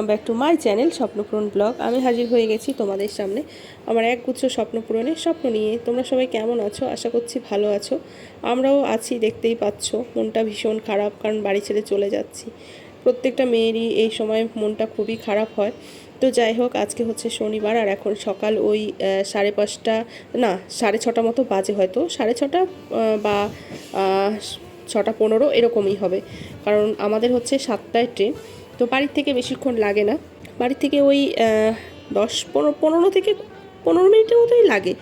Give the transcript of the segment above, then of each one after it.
Welcome back to my channel Swapnapuran blog আমি হাজির হয়ে গেছি তোমাদের সামনে। আমার একগুচ্ছ স্বপ্ন পূরণের স্বপ্ন নিয়ে। তোমরা সবাই কেমন আছো? আশা করছি ভালো আছো। আমরাও আছি, দেখতেই পাচ্ছ। মনটা ভীষণ খারাপ, কারণ বাড়ি ছেড়ে চলে যাচ্ছি। প্রত্যেকটা মেয়েরই এই সময় মনটা খুবই খারাপ হয়। তো যাই হোক, আজকে হচ্ছে শনিবার, আর এখন সকাল ওই সাড়ে পাঁচটা, না, সাড়ে ছটা মতো বাজে হয়তো। সাড়ে ছটা বা ছটা পনেরো এরকমই হবে। কারণ আমাদের হচ্ছে সাতটায় ট্রেন। তো বাড়ির থেকে বেশিক্ষণ লাগে না। বাড়ির থেকে ওই দশ পনেরো পনেরো থেকে পনেরো মিনিটের মতোই লাগে।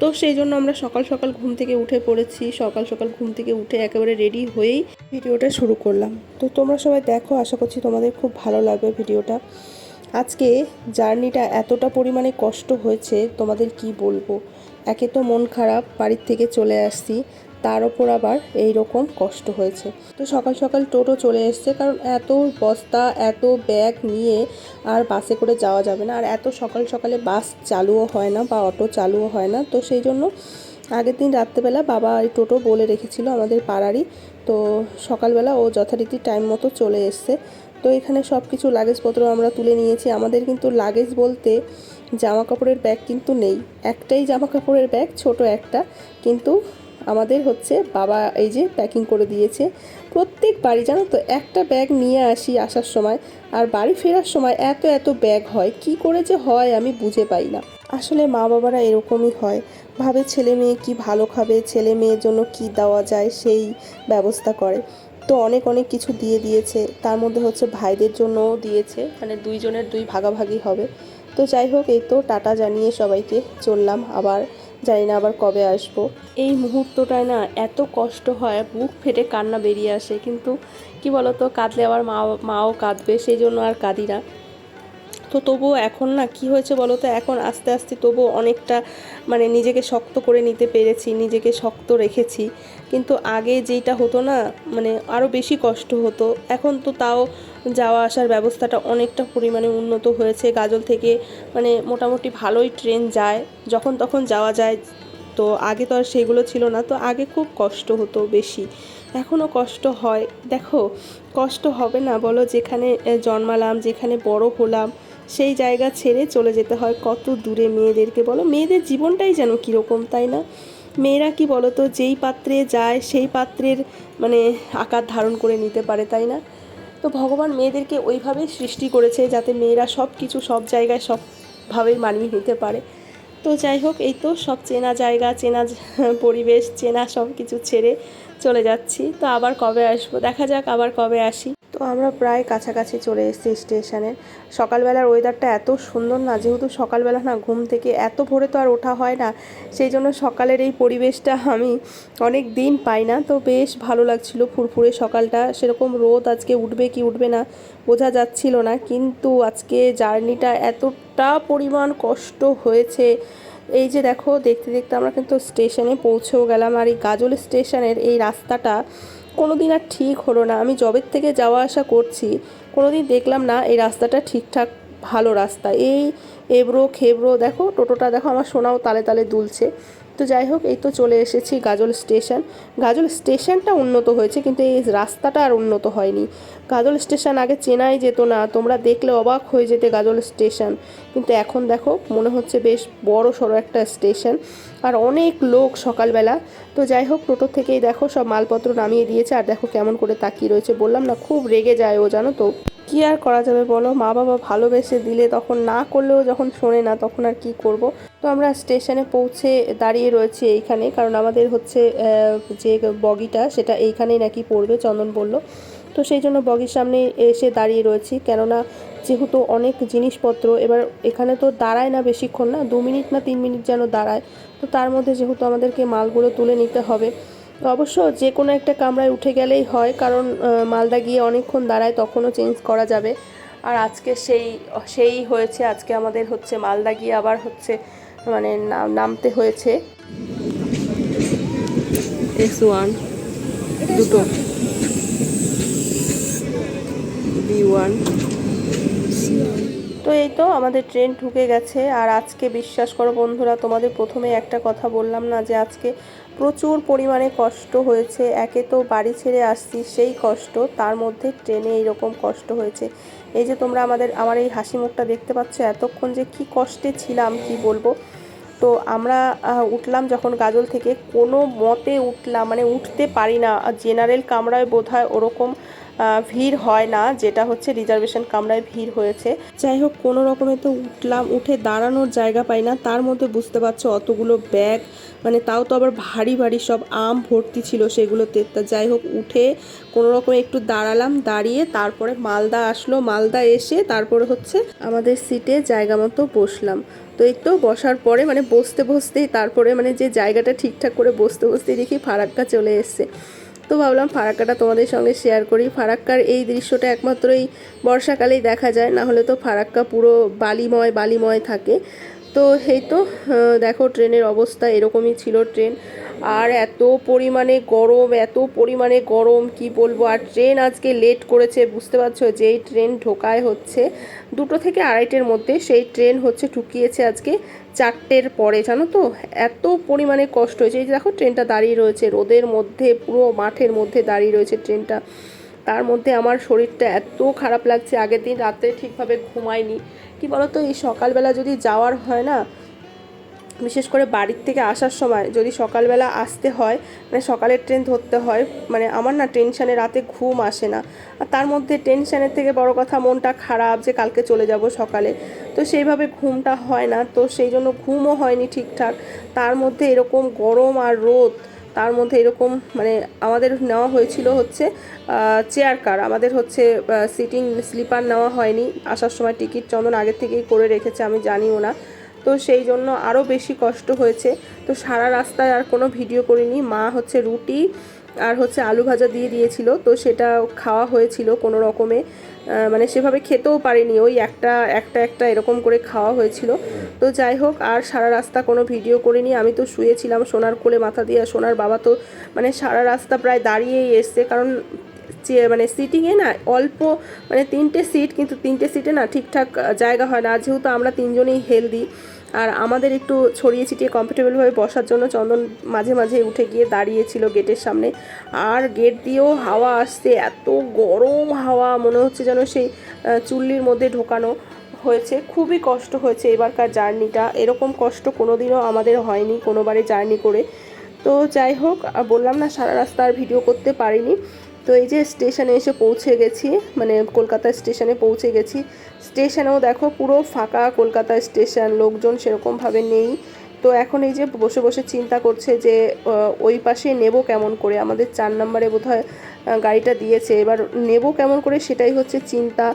তো সেই জন্য আমরা সকাল সকাল ঘুম থেকে উঠে পড়েছি। সকাল সকাল ঘুম থেকে উঠে একেবারে রেডি হয়েই ভিডিওটা শুরু করলাম। তো তোমরা সবাই দেখো, আশা করছি তোমাদের খুব ভালো লাগবে ভিডিওটা। আজকে জার্নিটা এতটা পরিমাণে কষ্ট হয়েছে, তোমাদের কি বলব? একে তো মন খারাপ, বাড়ির থেকে চলে আসছি। তার ওপর আবার এই রকম কষ্ট হয়েছে। তো সকাল সকাল টোটো চলে এসছে, কারণ এত বস্তা, এত ব্যাগ নিয়ে আর বাসে করে যাওয়া যাবে না। আর এত সকাল সকালে বাস চালুও হয় না বা অটো চালুও হয় না। তো সেই জন্য আগের দিন রাত্রেবেলা বাবা এই টোটো বলে রেখেছিল আমাদের পাড়ারই। তো সকালবেলা ও যথারীতি টাইম মতো চলে এসছে। তো এখানে সব কিছু লাগেজপত্র আমরা তুলে নিয়েছি। আমাদের কিন্তু লাগেজ বলতে জামা কাপড়ের ব্যাগ কিন্তু নেই। একটাই জামা কাপড়ের ব্যাগ, ছোট একটা। কিন্তু আমাদের হচ্ছে বাবা এই যে প্যাকিং করে দিয়েছে। প্রত্যেক বাড়ি জানো তো, একটা ব্যাগ নিয়ে আসি আসার সময়, আর বাড়ি ফেরার সময় এত এত ব্যাগ হয়, কি করে যে হয় আমি বুঝে পাই না। আসলে মা বাবারা এরকমই হয়, ভাবে ছেলে মেয়ে কি ভালো খাবে, ছেলে মেয়ের জন্য কি দেওয়া যায় সেই ব্যবস্থা করে। তো অনেক অনেক কিছু দিয়ে দিয়েছে, তার মধ্যে হচ্ছে ভাইদের জন্যও দিয়েছে মানে দুইজনের দুই ভাগাভাগি হবে। তো যাই হোক, এই তো টাটা জানিয়ে সবাইকে চললাম আবার জানি না আবার কবে আসব। এই মুহূর্তটায় না এত কষ্ট হয়, বুক ফেটে কান্না বেরিয়ে আসে। কিন্তু কি বলতো, কাঁদলে আবার মা, মাও কাঁদবে, সেই জন্য আর কাঁদি না। তো তবুও এখন না কি হয়েছে বলো তো এখন আস্তে আস্তে তবুও অনেকটা মানে নিজেকে শক্ত করে নিতে পেরেছি, নিজেকে শক্ত রেখেছি। কিন্তু আগে যেইটা হতো না মানে আরও বেশি কষ্ট হতো। এখন তো তাও যাওয়া আসার ব্যবস্থাটা অনেকটা পরিমাণে উন্নত হয়েছে। গাজল থেকে মানে মোটামুটি ভালোই ট্রেন যায়, যখন তখন যাওয়া যায়। তো আগে তো আর সেগুলো ছিল না, তো আগে খুব কষ্ট হতো বেশি। এখনও কষ্ট হয়। দেখো, কষ্ট হবে না, বলো যেখানে জন্মালাম, যেখানে বড় হলাম, সেই জায়গা ছেড়ে চলে যেতে হয়। কত দূরে মেয়েদেরকে বলো? মেয়েদের জীবনটাই যেন কীরকম, তাই না? মেয়েরা কি বলো তো, যেই পাত্রে যায়, সেই পাত্রের মানে আকার ধারণ করে নিতে পারে, তাই না? তো ভগবান মেয়েদেরকে ওইভাবেই সৃষ্টি করেছে যাতে মেয়েরা সব কিছু সব জায়গায় সবভাবে মানিয়ে নিতে পারে। তো যাই হোক, এই তো সব চেনা জায়গা, চেনা পরিবেশ, চেনা সব কিছু ছেড়ে চলে যাচ্ছি। তো আবার কবে আসব? দেখা যাক আবার কবে আসি। তো আমরা প্রায় কাছাকাছি চলে এসেছি স্টেশনে। সকালবেলার ওয়েদারটা এত সুন্দর না, যেহেতু সকালবেলা না ঘুম থেকে এত ভোরে তো আর ওঠা হয় না, সেই জন্য সকালের এই পরিবেশটা আমি অনেক দিন পাই না। তো বেশ ভালো লাগছিল ফুরফুরে সকালটা। সেরকম রোদ আজকে উঠবে কি উঠবে না বোঝা যাচ্ছিল না, কিন্তু আজকে জার্নিটা এতটা পরিমাণ কষ্ট হয়েছে। এই যে দেখো, দেখতে দেখতে আমরা কিন্তু স্টেশনে পৌঁছেও গেলাম আর এই গাজল স্টেশনের এই রাস্তাটা কোনো দিন আর ঠিক হলো না। আমি জবের থেকে যাওয়া আসা করছি কোনো দিন দেখলাম না এই রাস্তাটা ঠিকঠাক ভালো রাস্তা। এই এবড়ো খেবড়ো, দেখো টোটোটা, দেখো আমার সোনাও তালে তালে দুলছে। তো যাই হোক, এই তো চলে এসেছি গাজল স্টেশন। গাজল স্টেশনটা উন্নত হয়েছে, কিন্তু এই রাস্তাটা আর উন্নত হয়নি। গাজল স্টেশন আগে চেনাই যেত না, তোমরা দেখলে অবাক হয়ে যেতে গাজল স্টেশন। কিন্তু এখন দেখো, মনে হচ্ছে বেশ বড় সড়ো একটা স্টেশন, আর অনেক লোক সকালবেলা। তো যাই হোক, টোটো থেকেই দেখো সব মালপত্র নামিয়ে দিয়েছে, আর দেখো কেমন করে তাকিয়ে রয়েছে। বললাম না, খুব রেগে যায় ও, জানো তো। কি আর করা যাবে বলো? মা বাবা ভালোবেসে দিলে তখন না করলেও যখন শোনে না, তখন আর কি করব? তো আমরা স্টেশনে পৌঁছে দাঁড়িয়ে রয়েছি এইখানে, কারণ আমাদের হচ্ছে যে বগিটা সেটা এইখানেই নাকি পড়বে, চন্দন বলল। তো সেই জন্য বগির সামনে এসে দাঁড়িয়ে রয়েছি, কেননা যেহেতু অনেক জিনিসপত্র, এবার এখানে তো দাঁড়ায় না বেশিক্ষণ না, দু মিনিট না তিন মিনিট যেন দাঁড়ায়। তো তার মধ্যে যেহেতু আমাদেরকে মালগুলো তুলে নিতে হবে অবশ্য যে কোনো একটা কামরায় উঠে গেলেই হয় কারণ মালদা গিয়ে অনেকক্ষণ দাঁড়ায় তখনও চেঞ্জ করা যাবে। আর আজকে সেই সেই হয়েছে আজকে আমাদের হচ্ছে মালদা গিয়ে আবার হচ্ছে মানে নামতে হয়েছে। এস ওয়ান দুটো। বি ওয়ান তো এই তো আমাদের ট্রেন ঢুকে গেছে। আর আজকে বিশ্বাস করো বন্ধুরা তোমাদের প্রথমে একটা কথা বললাম না যে আজকে প্রচুর পরিমাণে কষ্ট হয়েছে। একে তো বাড়ি ছেড়ে আসছি, সেই কষ্ট, তার মধ্যে ট্রেনে এইরকম কষ্ট হয়েছে। এই যে তোমরা আমাদের, আমার এই হাসি মুখটা দেখতে পাচ্ছ, এতক্ষণ যে কি কষ্টে ছিলাম, কি বলব? তো আমরা উঠলাম যখন গাজল থেকে, কোনো মতে উঠলাম মানে উঠতে পারি না। জেনারেল কামরায় বোধ হয় ওরকম ভিড় হয় না, যেটা হচ্ছে রিজার্ভেশন কামরায় ভিড় হয়েছে। যাই হোক, কোনো রকমে তো উঠলাম, উঠে দাঁড়ানোর জায়গা পাই না। তার মধ্যে বুঝতে পারছ, অতগুলো ব্যাগ মানে তাও তো আবার ভারী ভারী সব আম ভর্তি ছিল সেগুলোতে। তা যাই হোক, উঠে কোনো রকমে একটু দাঁড়ালাম, দাঁড়িয়ে তারপরে মালদা আসলো। মালদা এসে তারপরে হচ্ছে আমাদের সিটে জায়গা মতো বসলাম। তো এই তো বসার পরে মানে বসতে বসতেই তারপরে মানে যে জায়গাটা ঠিকঠাক করে বসতে বসতেই দেখি ফারাক্কা চলে এসছে। তো ভাবলাম ফারাক্কাটা তোমাদের সঙ্গে শেয়ার করি। ফারাক্কার এই দৃশ্যটা একমাত্রই বর্ষাকালেই দেখা যায় না হলে তো ফারাক্কা পুরো বালিময় বালিময় থাকে। তো এই তো দেখো ট্রেনের অবস্থা এরকমই ছিল ট্রেন। আর এত পরিমাণে গরম, এত পরিমাণে গরম, কি বলব? আর ট্রেন আজকে লেট করেছে, বুঝতে পারছ? যেই ট্রেন ঢোকায় হচ্ছে, দুটো থেকে আড়াইটের মধ্যে সেই ট্রেন হচ্ছে ঠুকিয়েছে আজকে চারটের পরে, জানো তো? এত পরিমাণে কষ্ট হয়েছে। এই যে দেখো ট্রেনটা দাঁড়িয়ে রয়েছে, রোদের মধ্যে, পুরো মাঠের মধ্যে দাঁড়িয়ে রয়েছে ট্রেনটা। তার মধ্যে আমার শরীরটা এত খারাপ লাগছে, আগের দিন রাতে ঠিকভাবে ঘুমাইনি। কি বলতো, এই সকালবেলা যদি যাওয়ার হয় না, বিশেষ করে বাড়ির থেকে আসার সময় যদি সকালবেলা আসতে হয় মানে সকালের ট্রেন ধরতে হয় মানে আমার না টেনশানে রাতে ঘুম আসে না। আর তার মধ্যে টেনশানের থেকে বড় কথা, মনটা খারাপ যে কালকে চলে যাব সকালে। তো সেইভাবে ঘুমটা হয় না, তো সেই জন্য ঘুমও হয়নি ঠিকঠাক। তার মধ্যে এরকম গরম আর রোদ তার মধ্যে এরকম মানে আমাদের নেওয়া হয়েছিল হচ্ছে চেয়ার কার আমাদের হচ্ছে সিটিং স্লিপার নেওয়া হয়নি। আসার সময় টিকিট চন্দন আগের থেকেই করে রেখেছে, আমি জানিও না। তো সেই জন্য আরও বেশি কষ্ট হয়েছে। তো সারা রাস্তায় আর কোনো ভিডিও করিনি। মা হচ্ছে রুটি আর হচ্ছে আলু ভাজা দিয়ে দিয়েছিল। তো সেটা খাওয়া হয়েছিল কোনো রকমে। মানে সেভাবে খেতেও পারিনি। ওই একটা একটা একটা এরকম করে খাওয়া হয়েছিল। তো যাই হোক, আর সারা রাস্তা কোনো ভিডিও করিনি। আমি তো শুয়েছিলাম সোনার কোলে মাথা দিয়ে। সোনার বাবা তো মানে সারা রাস্তা প্রায় দাঁড়িয়েই এসছে। কারণ মানে সিটিংয়ে না অল্প মানে তিনটে সিট কিন্তু তিনটে সিটে না ঠিকঠাক জায়গা হয় না। যেহেতু আমরা তিনজনেই হেলদি আর আমাদের একটু ছড়িয়ে ছিটিয়ে কমফোর্টেবলভাবে বসার জন্য চন্দন মাঝে মাঝে উঠে গিয়ে দাঁড়িয়েছিল গেটের সামনে। আর গেট দিয়েও হাওয়া আসছে, এত গরম হাওয়া, মনে হচ্ছে যেন সেই চুল্লির মধ্যে ঢোকানো হয়েছে। খুবই কষ্ট হয়েছে এবারকার জার্নিটা। এরকম কষ্ট কোনো দিনও আমাদের হয়নি কোনোবারে জার্নি করে। তো যাই হোক বললাম না, সারা রাস্তা আর ভিডিও করতে পারিনি। তো এই যে স্টেশনে এসে পৌঁছে গেছি মানে কলকাতা স্টেশনে পৌঁছে গেছি। স্টেশনেও দেখো পুরো ফাঁকা কলকাতা স্টেশন, লোকজন সেরকমভাবে নেই। তো এখন এই যে বসে বসে চিন্তা করছে যে ওই পাশে নেব কেমন করে? আমাদের চার নম্বরে বোধহয় গাড়িটা দিয়েছে। এবার নেব কেমন করে সেটাই হচ্ছে চিন্তা।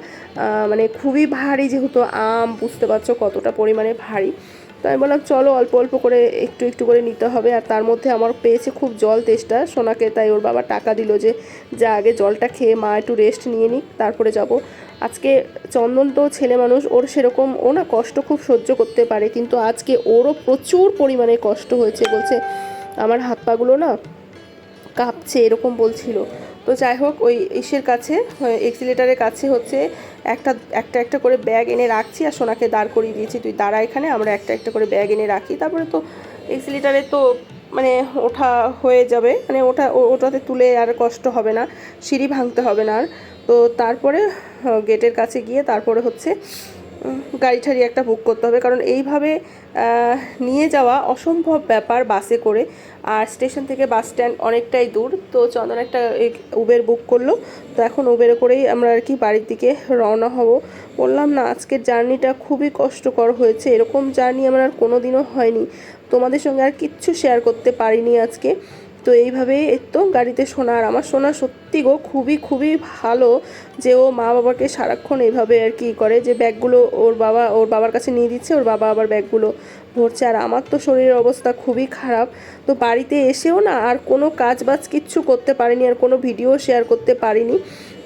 মানে খুবই ভারী যেহেতু আম, বুঝতে পারছ কতটা পরিমাণে ভারী। তো আমি বললাম, চলো অল্প অল্প করে একটু একটু করে নিতে হবে। আর তার মধ্যে আমার পেয়েছে খুব জল তেষ্টা সোনাকে, তাই ওর বাবা টাকা দিল যে, যা আগে জলটা খেয়ে মা একটু রেস্ট নিয়ে নিক, তারপরে যাব। আজকে চন্দন তো ছেলে মানুষ, ওর সেরকম, ও না কষ্ট খুব সহ্য করতে পারে, কিন্তু আজকে ওরও প্রচুর পরিমাণে কষ্ট হয়েছে, বলছে। আমার হাত পাগুলো না কাঁপছে, এরকম বলছিল। তো যাই হোক, ওই ইসের কাছে এক্সিলেটারের কাছে হচ্ছে একটা একটা একটা করে ব্যাগ এনে রাখছি আর সোনাকে দাঁড় করিয়ে দিয়েছি। তুই দাঁড়া এখানে, আমরা একটা একটা করে ব্যাগ এনে রাখি। তারপরে তো এক্সিলেটারে তো মানে ওঠা হয়ে যাবে। মানে ওটা ওটাতে তুলে আর কষ্ট হবে না, সিঁড়ি ভাঙতে হবে না আর। তো তারপরে গেটের কাছে গিয়ে তারপরে হচ্ছে গাড়ি ঠাড়ি একটা বুক করতে হবে। কারণ এইভাবে নিয়ে যাওয়া অসম্ভব ব্যাপার বাসে করে। আর স্টেশন থেকে বাস স্ট্যান্ড অনেকটাই দূর। তো চন্দন একটা উবের বুক করল। তো এখন উবের করেই আমরা আর কি বাড়ির দিকে রওনা হব। বললাম, না, আজকের জার্নিটা খুবই কষ্টকর হয়েছে। এরকম জার্নি আমার আর কোনো দিনও হয়নি। তোমাদের সঙ্গে আর কিচ্ছু শেয়ার করতে পারিনি আজকে। তো এইভাবেই এই তো গাড়িতে শোনা আর আমার শোনা সত্যি গো খুবই খুবই ভালো যে ও মা বাবাকে সারাক্ষণ এইভাবে আর কি করে যে ব্যাগগুলো ওর বাবা, ওর বাবার কাছে নিয়ে দিচ্ছে, ওর বাবা আবার ব্যাগগুলো ভরছে। আর আমার তো শরীরের অবস্থা খুবই খারাপ। তো বাড়িতে এসেও না আর কোনো কাজ বাজ কিচ্ছু করতে পারিনি, আর কোনো ভিডিও শেয়ার করতে পারিনি।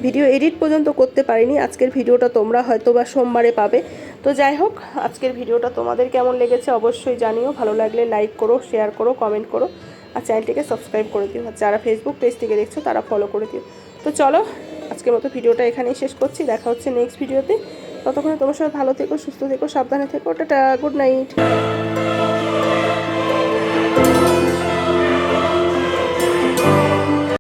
ভিডিও এডিট পর্যন্ত করতে পারিনি। আজকের ভিডিওটা তোমরা হয়তো বা সোমবারে পাবে। তো যাই হোক, আজকের ভিডিওটা তোমাদের কেমন লেগেছে অবশ্যই জানিও। ভালো লাগলে লাইক করো শেয়ার করো কমেন্ট করো। আর চ্যানেলটিকে সাবস্ক্রাইব করে দিও। আর যারা ফেসবুক পেজ থেকে দেখছ, তারা ফলো করে দিও। তো চলো, আজকের মতো ভিডিওটা এখানেই শেষ করছি। দেখা হচ্ছে নেক্সট ভিডিওতে ততক্ষণে তোমার সবাই ভালো থেকো, সুস্থ থেকো, সাবধানে থেকো। Tata good night